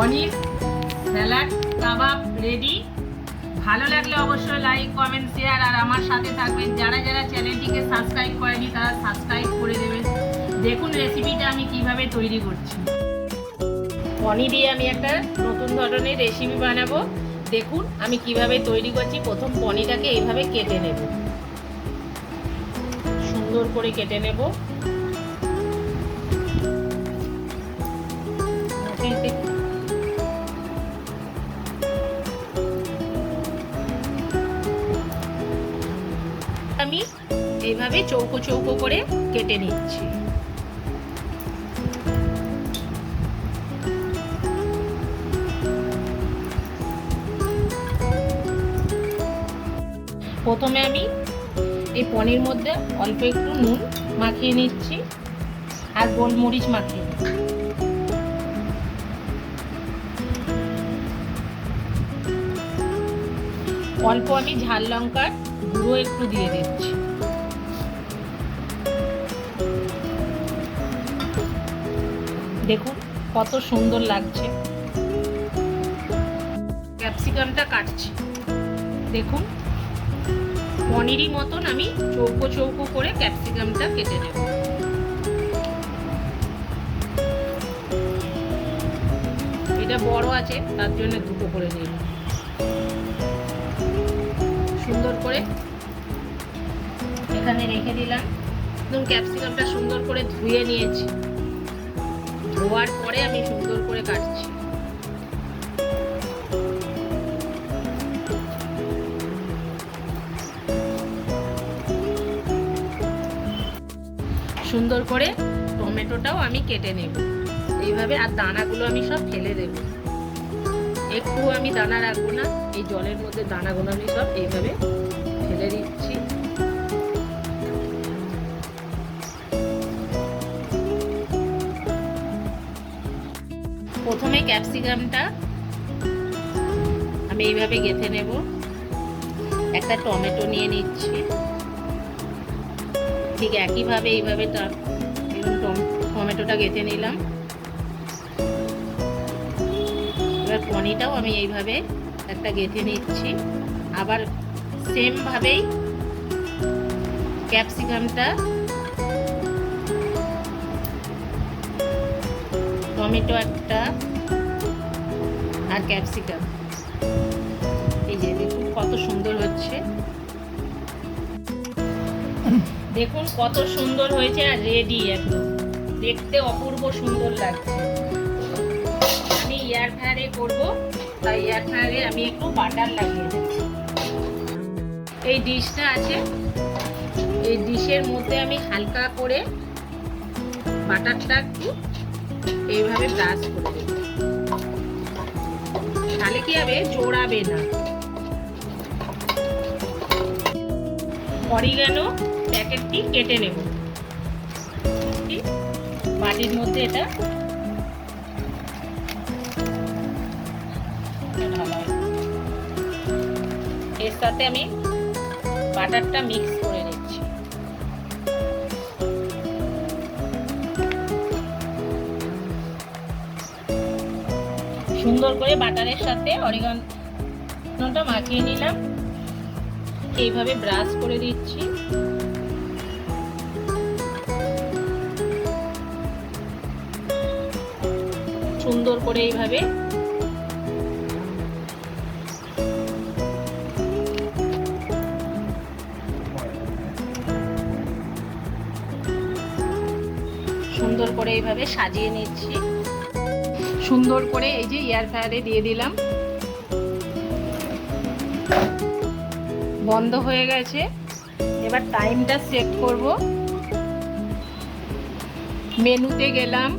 পনির, salad, কাবাব ready ভালো লাগলে অবশ্যই লাইক কমেন্ট শেয়ার আর আমার সাথে থাকবেন। যারা যারা চ্যানেলটিকে সাবস্ক্রাইব করেনি, তারা সাবস্ক্রাইব করে দেবেন। দেখুন রেসিপিটা আমি কীভাবে তৈরি করছি। পনির দিয়ে আমি একটা নতুন ধরনের রেসিপি বানাবো। দেখুন আমি কীভাবে তৈরি করছি। প্রথম পনিরটাকে এইভাবে কেটে নেব। সুন্দর করে কেটে নেব। এইভাবে চৌকো চৌকো করে কেটে নিচ্ছি। প্রথমে আমি এই পনির মধ্যে অল্প একটু নুন মাখিয়ে নিচ্ছি আর গোলমরিচ মাখিয়ে অল্প আমি ঝাল লঙ্কার গুঁড়ো একটু দিয়ে দিচ্ছি। দেখুন, কত সুন্দর লাগছে। ক্যাপসিকামটা কাটছি। দেখুন, পনিরই মতন আমি চৌকো চৌকো করে ক্যাপসিকামটা কেটে নেব। এটা বড় আছে, তার জন্য দুটো করে নিলাম। সুন্দর করে এখানে রেখে দিলাম। একদম ক্যাপসিকামটা সুন্দর করে ধুয়ে নিয়েছি। ধোয়ার পরে আমি সুন্দর করে কাটছি। সুন্দর করে টমেটোটাও আমি কেটে নেব। এইভাবে আর দানাগুলো আমি সব ফেলে দেব। একটু আমি দানা রাখব না, এই জলের মধ্যে দানাগুলো আমি সব এইভাবে ফেলে দিচ্ছি। প্রথমে ক্যাপসিকামটা আমি এইভাবে গেঁথে নেব। একটা টমেটো নিয়ে নিচ্ছি। ঠিক একইভাবে এইভাবে টমেটোটা গেঁথে নিলাম। এবার পনিরটাও আমি এইভাবে একটা গেঁথে নিচ্ছি। আবার সেমভাবেই ক্যাপসিকামটা টমেটো একটা আর ক্যাপসিকাম। এই যে দেখুন কত সুন্দর হচ্ছে। দেখুন কত সুন্দর হয়েছে আর রেডি একদম। দেখতে অপূর্ব সুন্দর লাগছে। আমি এয়ার ফ্রায়ারে করব, তাই এয়ার ফ্রায়ারে আমি একটু বাটার লাগিয়ে দিচ্ছি। এই ডিশটা আছে। এই ডিশের মধ্যে আমি হালকা করে বাটারটা একটু এইভাবে ব্রাশ করে দেব। তাহলে কি হবে? জোড়াবে না। অরিগানো প্যাকেটটি কেটে নেব। বাটির মধ্যে এটা। এর সাথে আমি বাটারটা মিক্স সুন্দর করে বাটারের সাথে অরিগানোটা মাখিয়ে নিলাম। এইভাবে ব্রাশ করে দিচ্ছি। সুন্দর করে এইভাবে সুন্দর করে এইভাবে সাজিয়ে নিচ্ছি। সুন্দর করে এই যে এয়ার ফ্রায়ারে দিয়ে দিলাম। বন্ধ হয়ে গেছে। এবার টাইমটা সেট করব। মেনুতে গেলাম।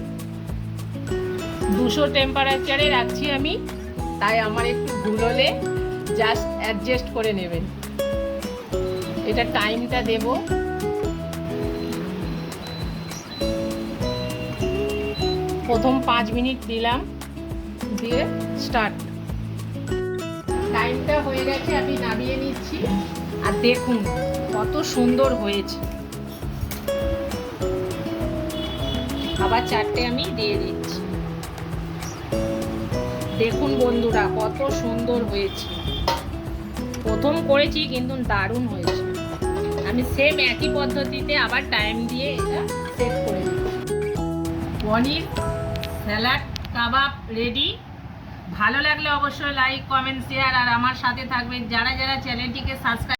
দুশো টেম্পারেচারে রাখছি আমি। তাই আমার একটু ভুল হলে জাস্ট অ্যাডজাস্ট করে নেবেন। এটা টাইমটা দেব। প্রথম পাঁচ মিনিট দিলাম, দিয়ে স্টার্ট টাইমটা হয়ে গেছে, আমি নামিয়ে নিচ্ছি। আর দেখুন কত সুন্দর হয়েছে। আবার চারটে আমি দিয়ে দিচ্ছি। দেখুন বন্ধুরা, কত সুন্দর হয়েছে। প্রথম করেছি, কিন্তু দারুণ হয়েছে। আমি সেম একই পদ্ধতিতে আবার টাইম দিয়ে এটা সেট করে দিই পনির স্যালাড, কাবাব রেডি ভালো লাগলে অবশ্যই লাইক কমেন্ট শেয়ার আর আমার সাথে থাকবেন। যারা যারা চ্যানেলটিকে সাবস্ক্রাইব